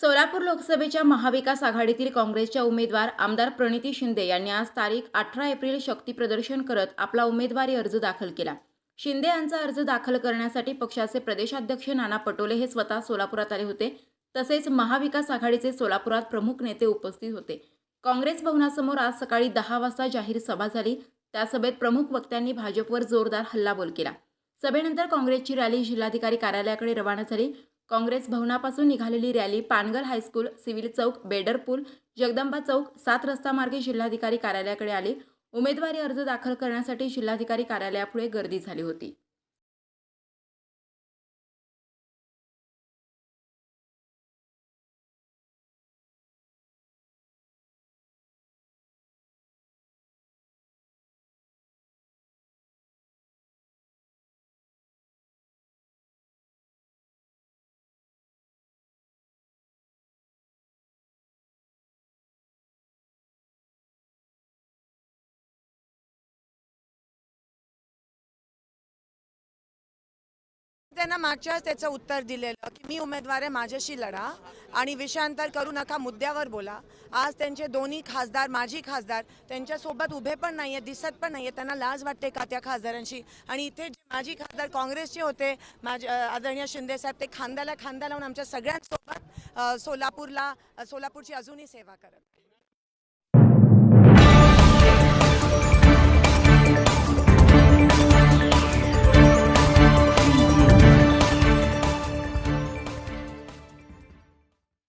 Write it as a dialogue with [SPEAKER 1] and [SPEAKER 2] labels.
[SPEAKER 1] सोलापूर लोकसभेच्या महाविकास आघाडीतील काँग्रेसच्या उमेदवार आमदार प्रणिती शिंदे यांनी आज तारीख अठरा एप्रिल शक्ती प्रदर्शन करत आपला उमेदवारी अर्ज दाखल केला. शिंदे यांचा अर्ज दाखल करण्यासाठी पक्षाचे प्रदेशाध्यक्ष नाना पटोले हे स्वतः सोलापुरात आले होते. तसेच महाविकास आघाडीचे सोलापुरात प्रमुख नेते उपस्थित होते. काँग्रेस भवनासमोर आज सकाळी दहा वाजता जाहीर सभा झाली. त्या सभेत प्रमुख वक्त्यांनी भाजपवर जोरदार हल्लाबोल केला. सभेनंतर काँग्रेसची रॅली जिल्हाधिकारी कार्यालयाकडे रवाना झाली. काँग्रेस भवनापासून निघालेली rally Pangal high school civil चौक बेडरपूल जगदंबा चौक सात रस्ता मार्गे जिल्हाधिकारी कार्यालयाकडे आली. उमेदवारी अर्ज दाखल करण्यासाठी जिल्हाधिकारी कार्यालयापुढे गर्दी झाली होती.
[SPEAKER 2] त्यांना मागच्याच त्याचं उत्तर दिलेलं की मी उमेदवार आहे माझ्याशी लढा आणि विषयांतर करू नका मुद्द्यावर बोला. आज त्यांचे दोन्ही खासदार माजी खासदार त्यांच्यासोबत उभे पण नाहीये दिसत पण नाहीये त्यांना लाज वाटते का त्या खासदारांशी? आणि इथे जे माजी खासदार काँग्रेसचे होते माझे आदरणीय शिंदे साहेब ते खांद्याला खांदा लावून आमच्या सगळ्यांसोबत सोलापूरला सोलापूरची अजूनही सेवा करत